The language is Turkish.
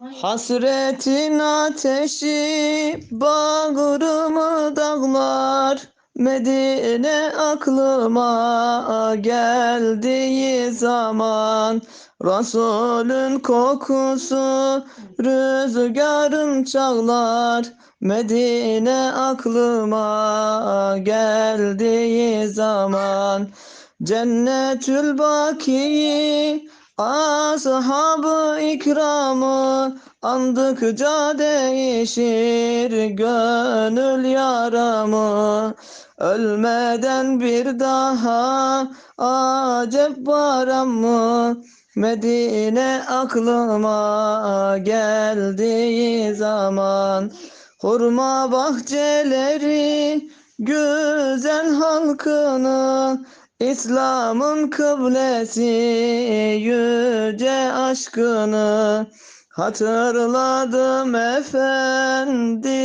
Hasretin ateşi bağrımı dağlar Medine aklıma geldiği zaman Resulün kokusu rüzgarın çağlar Medine aklıma geldiği zaman Cennetül Baki'yi Ashab-ı ikramı andıkça değişir gönül yaramı. Ölmeden bir daha acep varam mı Medine aklıma geldiği zaman Hurma bahçeleri güzel halkını İslam'ın kıblesi yüce aşkını hatırladım efendi.